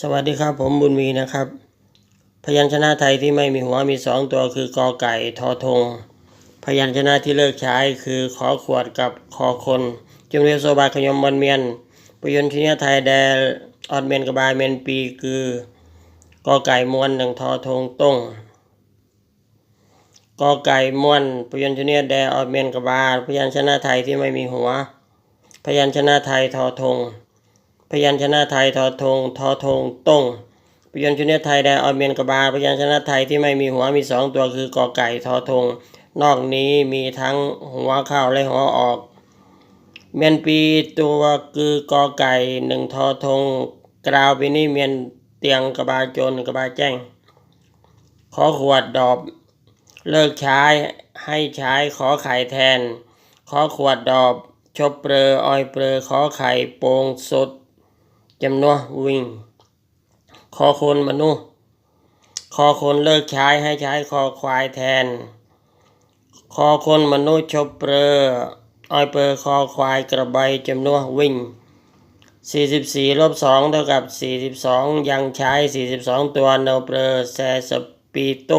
สวัสดีครับผมบุญมีนะครับ พยัญชนะไทยที่ไม่มีหัวมีสองตัวคือกอไก่ทอทง พยัญชนะที่เลิกใช้คือขอขวดกับคอคนจงเรียโซบาขยมบอนเมียนพยัญชนะไทยแดออดเมียนกบายเมียนปีคือกอไก่มวนหนึ่งทอทงต้งกอไก่มวนพยัญชนะแดออดเมียนกบาพยัญชนะไทยที่ไม่มีหัว พยัญชนะไทยทอทง พยัญชนะไทยทอทงทอทงต้งพยัญชนะไทยแดออเมียนกบาพยัญชนะไทยที่ไม่มีหัวมีสองตัวคือกอไก่ทอทง นอกนี้มีทั้งหัวเข้าและหัวออก เมียนปีตัวคือกอไก่หนึ่งทอทง กราวปีนี้เมียนเตียงกบาโจนกบาแจ้ง ขอขวดดอบ เลิกใช้ให้ใช้ขอไข่แทน ขอขวดดอบ ชบเปรออ้อยเปรอขอไข่โปงสด จำนวนวิ่ง คอคนมนุษย์ คอคนเลิกใช้ให้ใช้คอควายแทน คอคนมนุษย์ชบเปรอออยเปอรอคอควายกระใบจำนวนวิ่ง 44ลบ2เท่ากับ 42 ยังใช้ 42 ตัวเนเปรอแซสปีโต